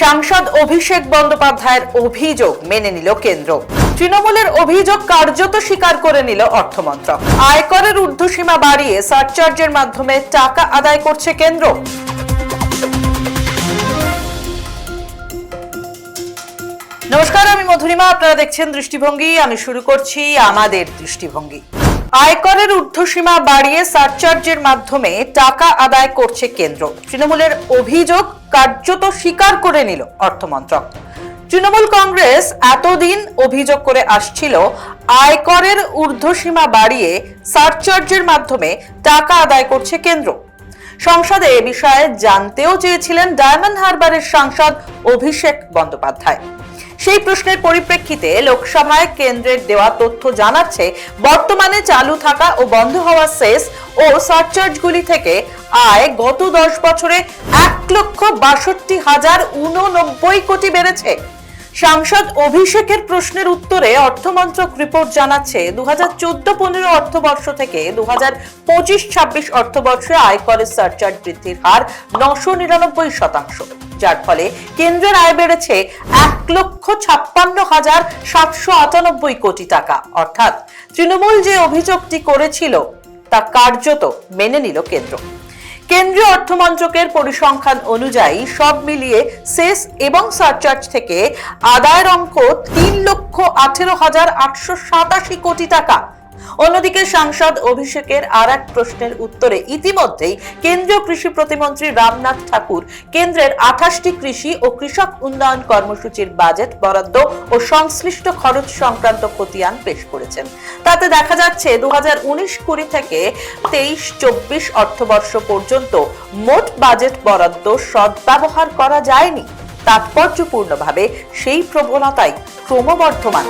সাংসদ অভিষেক বন্দ্যোপাধ্যায়ের অভিযোগ মেনে নিল কেন্দ্র। তৃণমূলের অভিযোগ কার্যত স্বীকার করে নিল অর্থমন্ত্রক। আয়করের ঊর্ধ্বসীমা বাড়িয়ে সারচার্জের মাধ্যমে টাকা আদায় করছে কেন্দ্র। নমস্কার, আমি মধুরিমা। আপনারা দেখছেন দৃষ্টিভঙ্গি। আমি শুরু করছি আমাদের দৃষ্টিভঙ্গি। আয়করের ঊর্ধ্বসীমা বাড়িয়ে সারচার্জের মাধ্যমে টাকা আদায় করছে কেন্দ্র। তৃণমূলের অভিযোগ কার্যত স্বীকার করে নিল অর্থমন্ত্রক। তৃণমূল কংগ্রেস এতদিন অভিযোগ করে আসছিল, আয়করের ঊর্ধ্বসীমা বাড়িয়ে সারচার্জের মাধ্যমে টাকা আদায় করছে কেন্দ্র। সংসদে এ বিষয়ে জানতেও চেয়েছিলেন ডায়মন্ড হারবারের সাংসদ অভিষেক বন্দ্যোপাধ্যায়। সেই প্রশ্নের পরিপ্রেক্ষিতে লোকসভায় কেন্দ্রের দেওয়া তথ্য জানাচ্ছে, বর্তমানে চালু থাকা ও বন্ধ হওয়া সেস ও সারচার্জগুলি থেকে আয় গত দশ বছরে এক লক্ষ বাষট্টি হাজার উননব্বই কোটি বেড়েছে। সাংসদ অভিষেকের প্রশ্নের উত্তরে অর্থমন্ত্রক রিপোর্ট জানাচ্ছে দু হাজার চোদ্দ পনেরো অর্থবর্ষ থেকে দু হাজার পঁচিশ ছাব্বিশ অর্থবর্ষে আয়করের সারচার্জ বৃদ্ধির হার নশো নিরানব্বই শতাংশ। যার ফলে কেন্দ্রের আয় বেড়েছে এক লক্ষ ছাপ্পান্ন হাজার সাতশো আটানব্বই কোটি টাকা। অর্থাৎ তৃণমূল যে অভিযোগটি করেছিল, তা কার্যত মেনে নিল কেন্দ্র। কেন্দ্রীয় অর্থমন্ত্রকের পরিসংখ্যান অনুযায়ী সব মিলিয়ে সেস এবং সারচার্জ থেকে আদায়ের অঙ্ক তিন লক্ষ আঠেরো হাজার আটশো সাতাশি কোটি টাকা। অন্যদিকে সাংসদ অভিষেকের আর এক প্রশ্নের উত্তরে ইতিমধ্যেই কেন্দ্রীয় কৃষি প্রতিমন্ত্রী রামনাথ ঠাকুর কেন্দ্রের আঠাশটি কৃষি ও কৃষক উন্নয়ন কর্মসূচির বাজেট, বরাদ্দ ও সংশ্লিষ্ট খরচ সংক্রান্ত খতিয়ান পেশ করেছেন। তাতে দেখা যাচ্ছে দু হাজার উনিশ কুড়ি থেকে তেইশ চব্বিশ অর্থবর্ষ পর্যন্ত মোট বাজেট বরাদ্দ সদ্ব্যবহার করা যায়নি। তাৎপর্যপূর্ণভাবে সেই প্রবণতাই ক্রমবর্ধমান।